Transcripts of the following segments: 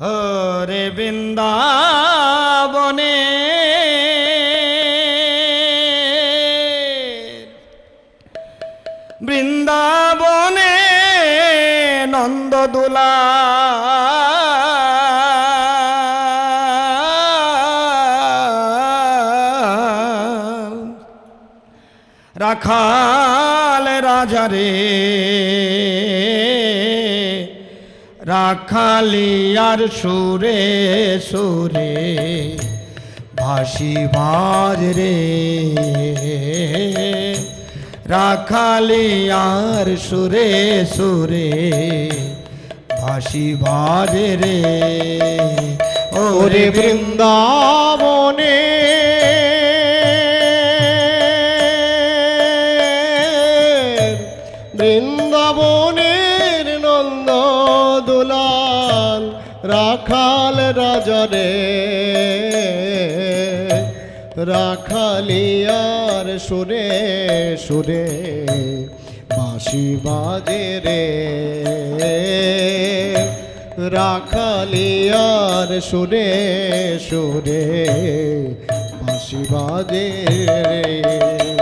হরে বৃন্দাবনে। বৃন্দাবনে নন্দদুলা রাখাল রাজারে রাখালিয়ার সুরে সুরে ভাসি বাজ রে। রাখালিয়ার সুরে সুরে ভাসি বাজ রে। ওরে বৃন্দাবনে দুলাল, রাখাল রাজরে রাখালিয়ার সুরে সুরে বাঁশি বাজে রে। রাখালিয়ার সুরে সুরে বাঁশি বাজে রে।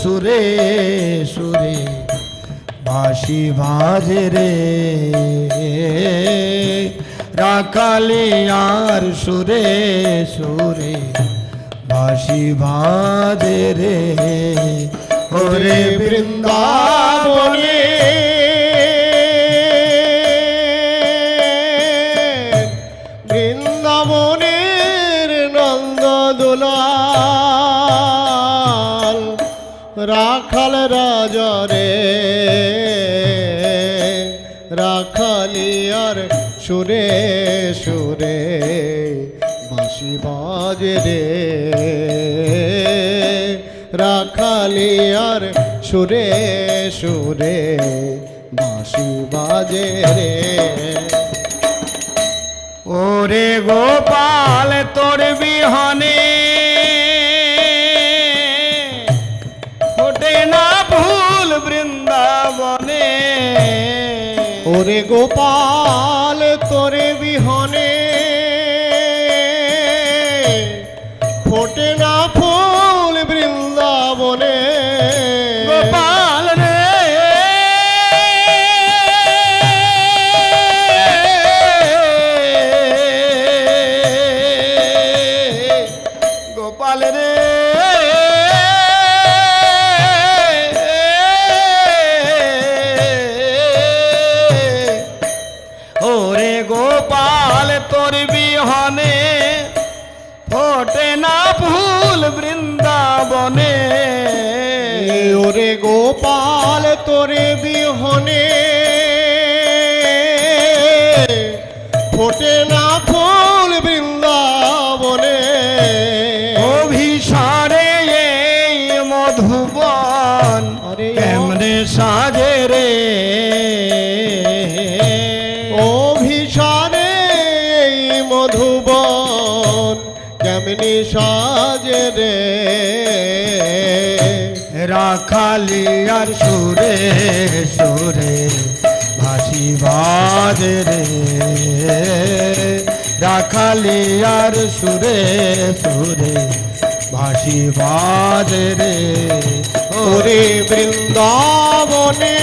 সুরে সুরে বাঁশি বাজে রে। রাখালে আর সুরে সুরে বাঁশি বাজে রে। ওরে বৃন্দাবনে রাখাল রাজরে রাখালিয়ার সুরে সুরে বাঁশি বাজে রে। রাখালিয়ার সুরে সুরে বাঁশি বাজে রে। ওরে গোপাল, তোর বিহনে ওরে গোপাল। তোর বিহনে ফোটে না ফুল বৃন্দাবনে। ওরে গোপাল তোরে বিহনে রাখালিয়ার সুরে সুরে ভাসি বাজে রে আর সুরে সুরে ভাসি বাজে রে। ওরে বৃন্দাবনে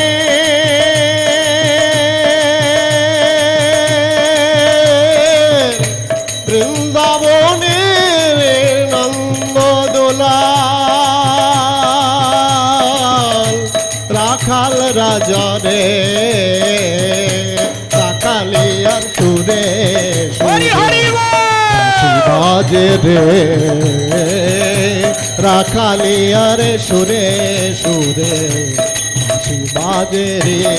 রে রাখালিয়ার সুরে সুরে। বাঁশি বাজে রে।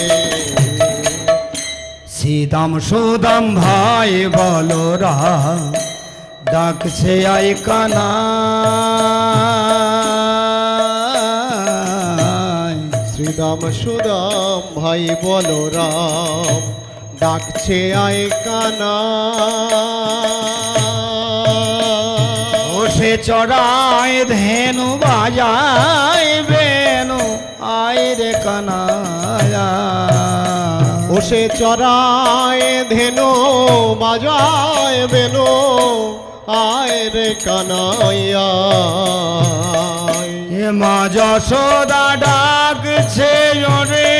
সীতাম সুদাম ভাই বলরা ডাকছে আই কানা। শ্রীরাম সুরাম ভাই বলো রাম ডাকছে আয় কানা। চড়ায় ধেনু, বাজায় বেনু, আয় রে কানায়া। বসে চড়ায় ধেনু, বাজায় বেনু, আয় রে কানাইয়া এ মা যশোদা ডাকছে ওরে,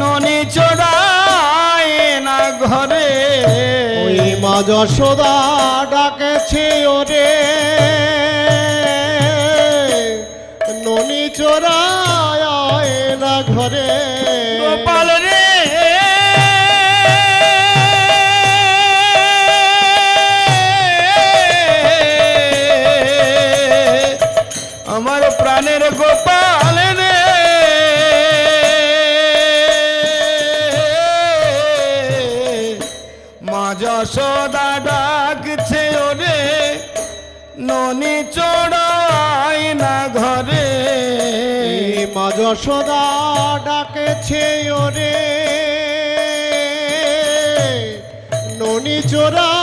ননি চড়ায় না ঘরে। ওই মা যশোদা ডাকেছে ওরে। ননি চোরায় না ঘরে। গোপাল রে। আমার প্রাণের গোপাল যশোদা ডাকেছে ওরে। ননি চোরায়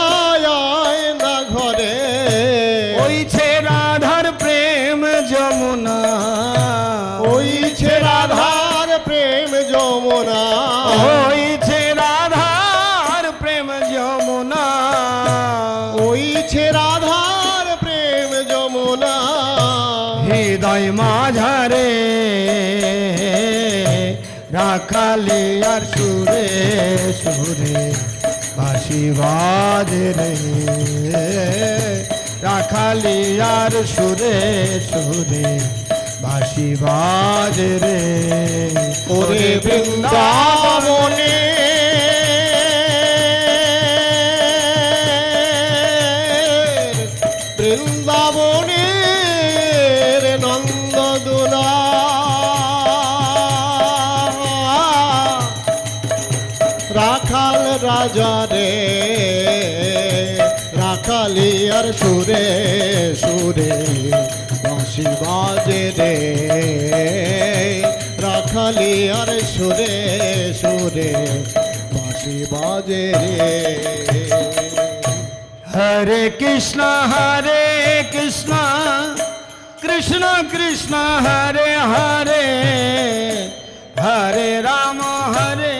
রাখালি আর সুরে সুরে আশীর্বাদ রে। রাখালি আর সুরে সুরে বাজে রে। ওরে বৃন্দাবনে রাজা রে রাখালি আর সুরে সুরে বাঁশি বাজে রে রাখালি আর সুরে সুরে বাঁশি বাজে রে হরে কৃষ্ণ হরে কৃষ্ণ কৃষ্ণ কৃষ্ণ হরে হরে হরে রাম হরে রাম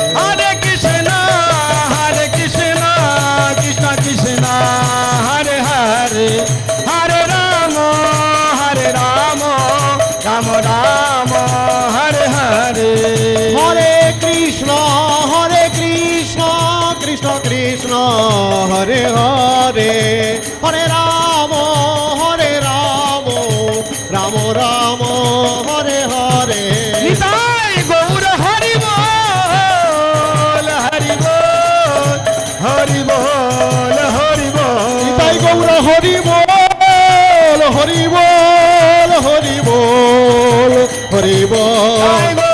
হরি বল হরি